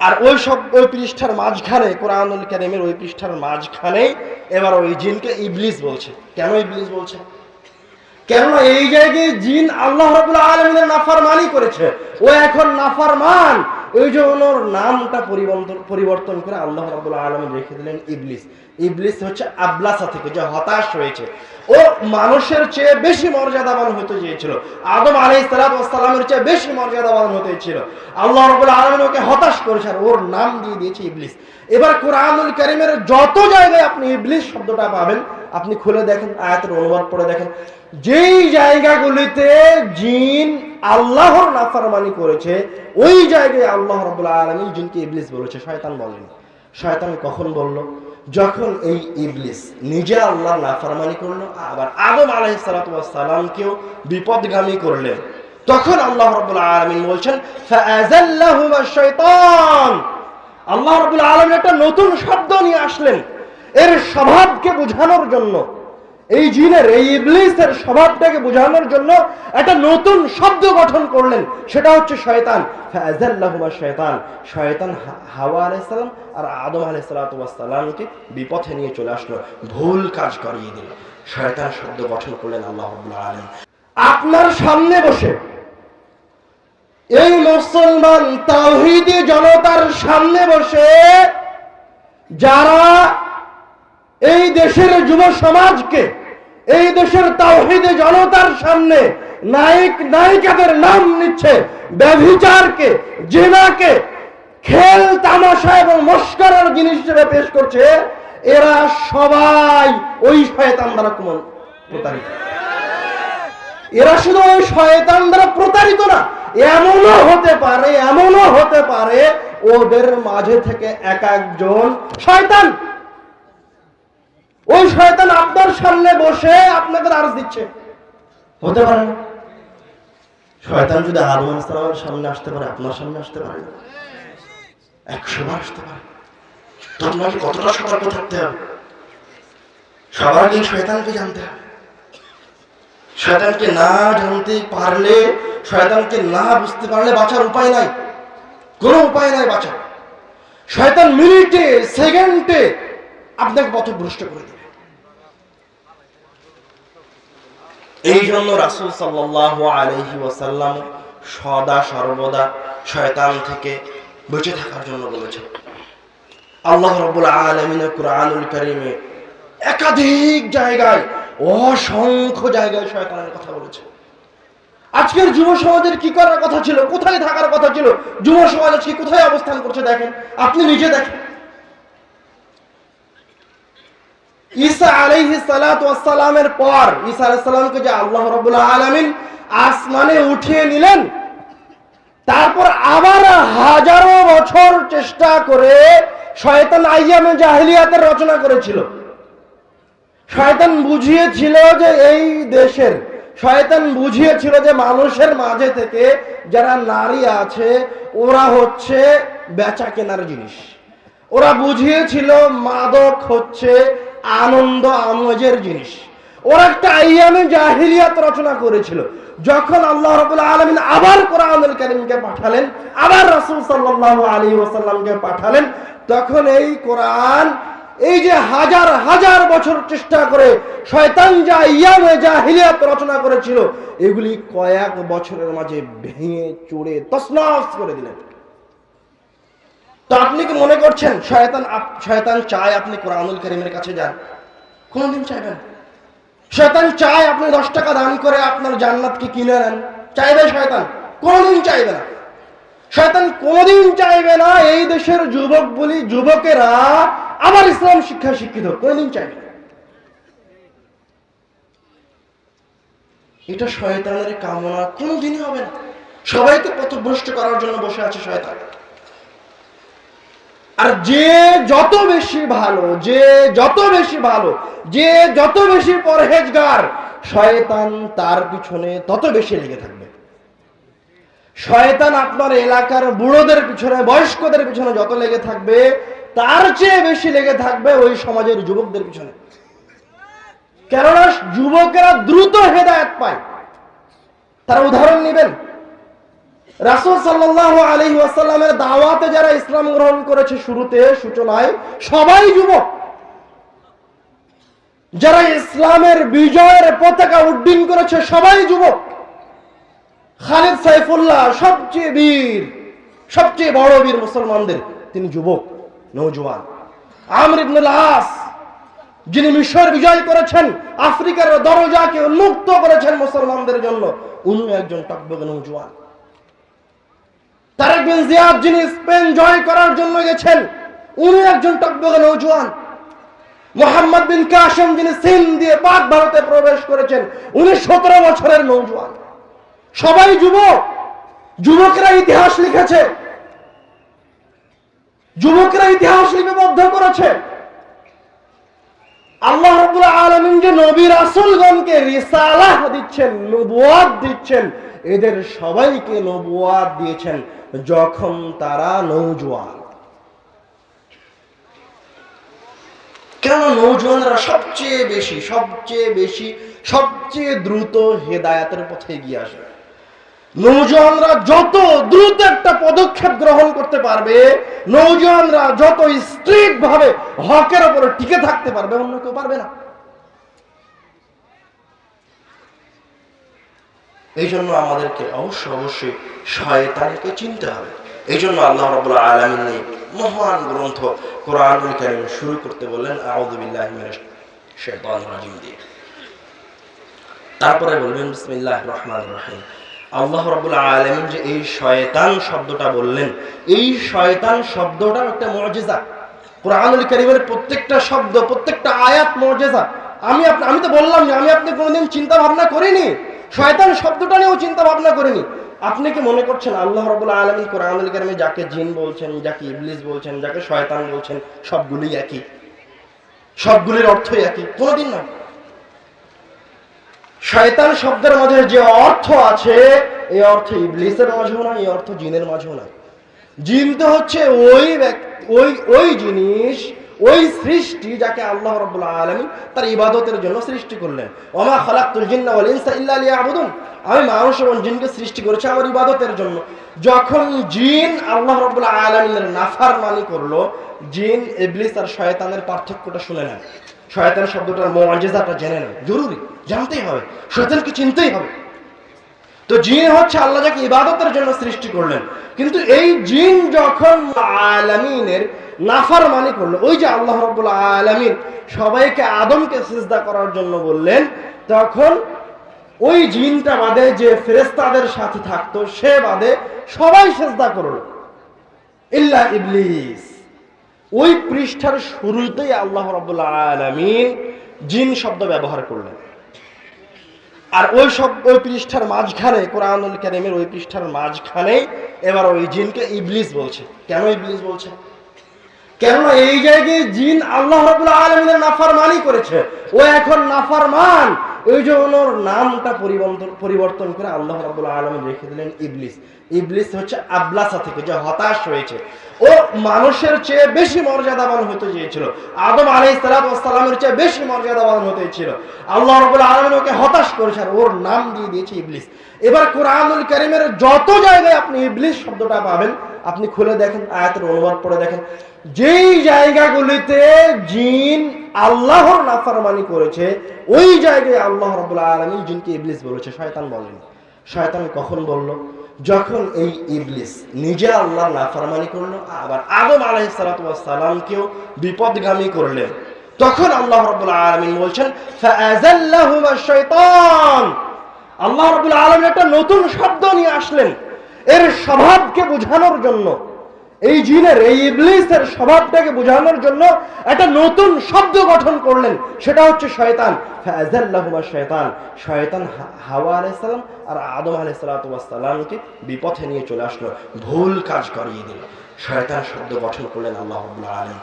আর ওই সব, ওই পৃষ্ঠার মাঝখানে, কোরআনুল কারিমের ওই পৃষ্ঠার মাঝখানে এবার ওই জিনকে ইবলিস বলছে। কেন ইবলিস বলছে? কেননা এই জায়গায় জিন আল্লাহ রাবুল আলমিনের নাফারমানি করেছে। ও এখন নাফারমান। ওই জন্য নামটা পরিবর্তন পরিবর্তন করে আল্লাহ রাবুল আলমিন রেখে দিলেন ইবলিস। ইবলিস হচ্ছে আবলাসা থেকে যে হতাশ হয়েছে। ও মানুষের চেয়ে বেশি মর্যাদাবান হতে চেয়েছিল। আদম আলাই সালামের চেয়ে বেশি মর্যাদাবান হতে ছিল আল্লাহ রবুল আলমিন ওকে হতাশ করেছে আর ওর নাম দিয়ে দিয়েছে ইবলিস। এবার কোরআনুল করিমের যত জায়গায় আপনি ইবলিস শব্দটা পাবেন আপনি খুলে দেখেন, আয়াতের অনুবাদ পড়ে দেখেন। যেই জায়গাগুলিতে জিন আল্লাহর নাফারমানি করেছে, ওই জায়গায় আল্লাহ রবুল আলমিন জিনকে ইবলিস বলেছে। শয়তান বলেন। শয়তান কখন বলল? যখন এই ইবলিস নিজে আল্লাহ নাফারমানি করল, আবার আদম আলাইসালামকেও বিপদগামী করলেন তখন আল্লাহ রবুল আলমিন বলছেন শাইতান আল্লাহ রবুল আলমিন একটা নতুন শব্দ নিয়ে আসলেন। এর স্বভাবকে বোঝানোর জন্য, এই জিনের, এই ইবলিসের স্বভাবটাকে বোঝানোর জন্য একটা নতুন শব্দ গঠন করলেন। সেটা হচ্ছে শয়তান। শয়তান। শয়তান হাওয়া আলাইহিস সালাম আর আদম আলাইহিস সালাতু বিপথে নিয়ে চলে আসলো। ভুল কাজ করিয়ে দিল। শয়তান শব্দ গঠন করলেন আল্লাহ আলামিন। আপনার সামনে বসে এই মুসলমান তাওহীদি জনতার সামনে বসে যারা এই দেশের যুব সমাজকে, এই দেশের তাওহিদে জনতার সামনে নায়ক, নায়িকাদের নাম নিচ্ছে ব্যভিচারকে, জেনাকে, খেল তামাশা এবং মস্করার জিনিস হিসেবে পেশ করছে এরা সবাই ওই শয়তান দ্বারা প্রতারিত। এরা শুধু ওই শয়তান দ্বারা প্রতারিত না, এমনও হতে পারে, এমনও হতে পারে ওদের মাঝে থেকে এক একজন শয়তান সামনে বসে আপনাদের আরজ দিচ্ছে। হতে পারে না। শয়তান যদি সামনে আসতে পারে, আপনার সামনে আসতে পারে না। আসতে পারে। কতটা সতর্ক থাকতে হবে? সবার আগে শয়তানকে জানতে হবে। শয়তানকে না জানতে পারলে, শয়তানকে না বুঝতে পারলে বাঁচার উপায় নাই। কোনো উপায় নাই বাঁচার। শয়তান মিনিটে, সেকেন্ডে আপনাকে পথভ্রষ্ট করে দেবে। এই জন্য রাসুল সাল্লাহ আলহি ওয়াসাল্লাম সদা সর্বদা শয়তান থেকে বেঁচে থাকার জন্য বলেছেন। আল্লাহ রবুল আলমিনের কুরআনুল করিমে একাধিক জায়গায় অসংখ্য জায়গায় শয়তানের কথা বলেছে। আজকের যুব সমাজের কি করার কথা ছিল? কোথায় থাকার কথা ছিল? যুব সমাজ আজকে কোথায় অবস্থান করছে দেখেন? আপনি নিজে দেখেন। ঈসা ওয়াস সালামের পর ঈসা আলাইহিস সালামকে যে আল্লাহ রাব্বুল আলামিন আসমানে উঠিয়ে নিলেন, তারপর আবার হাজারো বছর চেষ্টা করে শয়তান আইয়ামে জাহিলিয়াতের রচনা করেছিল। শয়তান বুঝিয়েছিল যে এই দেশের, শয়তান বুঝিয়েছিল যে মানুষের মাঝে থেকে যারা নারী আছে, ওরা হচ্ছে বেচা কেনার জিনিস। ওরা বুঝিয়েছিল মাদক হচ্ছে আনন্দ আমেজের জিনিস। ওরা একটা আইয়ামে জাহিলিয়াত রচনা করেছিল। যখন আল্লাহ রাব্বুল আলামিন আবার কোরআনুল কারীমকে পাঠালেন, আবার রাসূল সাল্লাল্লাহু আলাইহি ওয়াসাল্লামকে পাঠালেন, তখন এই কোরআন এই যে হাজার হাজার বছর চেষ্টা করে শয়তান যা ইয়ামে জাহিলিয়াত রচনা করেছিল, এগুলি কয়েক বছরের মাঝে ভেঙে চড়ে তছনছ করে দিলেন। তো আপনি কি মনে করছেন শয়তান শয়তান চায় আপনি কোরআনুল করিমের কাছে যান? কোনদিন চাইবেন শয়তান চায় আপনি দশ টাকা দান করে আপনার জান্নাতকে কিনে নেন। চাইবে শয়তান? কোনদিন চাইবে না। শয়তান কোনদিন চাইবে না এই দেশের যুবক বলি যুবকেরা আবার ইসলাম শিক্ষা শিক্ষিত। কোনদিন চাইবে। এটা শয়তানের কামনা। কোনদিনই হবে না। সবাইকে পথভ্রষ্ট করার জন্য বসে আছে শয়তান। আর যে যত বেশি ভালো, যে যত বেশি ভালো, যে যত বেশি পরহেজগার, শয়তান তার পিছনে তত বেশি লেগে থাকবে। শয়তান আপনার এলাকার বুড়োদের পিছনে, বয়স্কদের পিছনে যত লেগে থাকবে, তার চেয়ে বেশি লেগে থাকবে ওই সমাজের যুবকদের পিছনে। কেননা যুবকেরা দ্রুত হেদায়ত পায়। তার উদাহরণ নেবেন রাসূল সাল্লাল্লাহু আলাইহি ওয়াসাল্লামের দাওয়াতে যারা ইসলাম গ্রহণ করেছে শুরুতে, সূচনায়, সবাই যুবক। যারা ইসলামের বিজয়ের পতাকা উড্ডীন করেছে, সবাই যুবক। খালিদ সাইফুল্লাহ সবচেয়ে বীর, সবচেয়ে বড় বীর মুসলমানদের, তিনি যুবক, নৌজওয়ান। আমর আস যিনি মিশর বিজয় করেছেন, আফ্রিকার দরজাকে উন্মুক্ত করেছেন মুসলমানদের জন্য উনি একজন টকবগ নৌজওয়ান। তারেক বিন জিয়াদ, যিনি স্পেন জয় করার জন্য গেছেন, উনি একজন টকবগ নৌজওয়ান মোহাম্মদ বিন কাসেম, যিনি সিন দিয়ে পাক ভারতে প্রবেশ করেছেন, উনি সতেরো বছরের নৌজওয়ান সবাই যুবক, যুবকরা ইতিহাস লিখেছে। যুবকরা ইতিহাস লিপিবদ্ধ করেছে। আল্লাহ রাব্বুল আলামিন যে নবী রাসূলগণকে রিসালাহ দিচ্ছেন নবুয়াত দিচ্ছেন এদের সবাইকে নবুয়াত দিয়েছেন যখন তারা নৌজওয়ান কেন নৌজওয়ানরা সবচেয়ে বেশি সবচেয়ে বেশি, সবচেয়ে দ্রুত হেদায়াতের পথে এগিয়ে আসবে। নৌজওয়ানরা যত দ্রুত একটা পদক্ষেপ গ্রহণ করতে পারবে নৌজওয়ানরা যত স্ট্রিট ভাবে হকের উপরে টিকে থাকতে পারবে, অন্য কেউ পারবে না। এই জন্য আমাদেরকে অবশ্যই অবশ্যই শয়তানকে চিনতে হবে। এই জন্য আল্লাহ রাব্বুল আলামিন মহান গ্রন্থ কোরআনুল কারীম শুরু করতে বললেন, আউযু বিল্লাহি রাজিম দিয়ে। তারপরে বলবেন, বিসমিল্লাহির রহমানির রহিম। আল্লাহ রাব্বুল আলামিন যে এই শয়তান শব্দটা বললেন, এই শয়তান শব্দটা একটা মুজিজা। কোরআনুল কারীমের প্রত্যেকটা শব্দ, প্রত্যেকটা আয়াত মর্যাদা আমি আমি তো বললাম যে আমি আপনি কোনোদিন চিন্তা ভাবনা করিনি শয়তান শব্দটা নিয়েও চিন্তা ভাবনা করিনি। আপনি কি মনে করছেন আল্লাহ রাব্বুল আলামিন কোরআনুল কারীমে যাকে জিন বলছেন, যাকে ইবলিস বলছেন, যাকে শয়তান বলছেন, সবগুলোই একই? সবগুলির অর্থই একই? কোনোদিন না শয়তান শব্দের মাঝে যে অর্থ আছে, এই অর্থ ইবলিসের মাঝেও না এই অর্থ জিনের মাঝেও না জিন তো হচ্ছে ওই ব্যক্তি, ওই ওই জিনিস ওই সৃষ্টি যাকে আল্লাহ রাব্বুল আলামিন তার ইবাদতের জন্য সৃষ্টি করলেন। ওমা ইল্লা লিয়াবুদুন। আমি মানুষ এবং জিনকে সৃষ্টি করেছি আমার ইবাদতের জন্য। যখন জিন আল্লাহ রাব্বুল আলামিনের নাফরমানি করল, জিন, ইবলিস আর শয়তানের পার্থক্যটা শুনে নেন। শয়তান শব্দটার মুআজিজাটা জেনে নেন। জরুরি, জানতেই হবে, শয়তানকে চিনতেই হবে। তো জিন হচ্ছে আল্লাহ যাকে ইবাদতের জন্য সৃষ্টি করলেন। কিন্তু এই জিন যখন আলামিনের নাফরমানি করল ওই যে আল্লাহ রাব্বুল আলামিন সবাইকে আদমকে সিজদা করার জন্য বললেন, তখন ওই জিনটা বাদে যে ফেরেশতাদের সাথে থাকতো, সে বাদে সবাই সেজদা করল। ইল্লা ইবলিস। ওই পৃষ্ঠার শুরুতেই আল্লাহ রাব্বুল আলামিন জিন শব্দ ব্যবহার করলেন। আর ওই সব, ওই পৃষ্ঠার মাঝখানে, কোরআনুল কারিমের ওই পৃষ্ঠার মাঝখানে এবার ওই জিনকে ইবলিস বলছে। কেন ইবলিস বলছে? কেননা এই জায়গায় জিন আল্লাহ আলামিনের নাফরমানি করেছে। ও এখন নাফরমান। ওই জন্য নামটা পরিবর্তন করে আল্লাহ রাব্বুল আলামিন রেখে দিলেন ইবলিস। ইবলিস হচ্ছে আবলাসা থেকে যে হতাশ হয়েছে। ও মানুষের চেয়ে বেশি মর্যাদাবান হতে চেয়েছিল। আদম আলাইহিস সালামের চেয়ে বেশি মর্যাদাবান হতে চেয়েছিল। আল্লাহ রাব্বুল আলামিন ওকে হতাশ করেছে আর ওর নাম দিয়ে দিয়েছে ইবলিস। এবার কোরআনুল করিমের যত জায়গায় আপনি ইবলিস শব্দটা পাবেন, আপনি খুলে দেখেন, আয়াতের অনুবাদ পড়ে দেখেন। যেই জায়গাগুলিতে জিন আল্লাহর নাফারমানি করেছে, ওই জায়গায় আল্লাহ রাব্বুল আলামিন জিনকে ইবলিস বলেছে। শয়তান বলেনি। শয়তান কখন বলল? যখন এই ইবলিস নিজে আল্লাহ নাফারমানি করল, আবার আদম আলাইহিস সালাতু ওয়াস সালামকেও বিপদগামী করলেন। তখন আল্লাহ রাব্বুল আলামিন বলছেন শাইতান আল্লাহ রাব্বুল আলামিন একটা নতুন শব্দ নিয়ে আসলেন। এর স্বভাবকে বোঝানোর জন্য এই জিনের, এই ইবলিসের স্বভাবটাকে বোঝানোর জন্য একটা নতুন শব্দ গঠন করলেন। সেটা হচ্ছে শয়তান। ফাযাল্লাহুমা শয়তান। শয়তান হাওয়া আলাইহিস সালাম আর আদম আলাইহিস সালাতু ওয়াস সালামকে বিপথে নিয়ে চলে আসলো। ভুল কাজ করিয়ে দিল। শয়তান শব্দ গঠন করলেন আল্লাহ রাব্বুল আলামিন।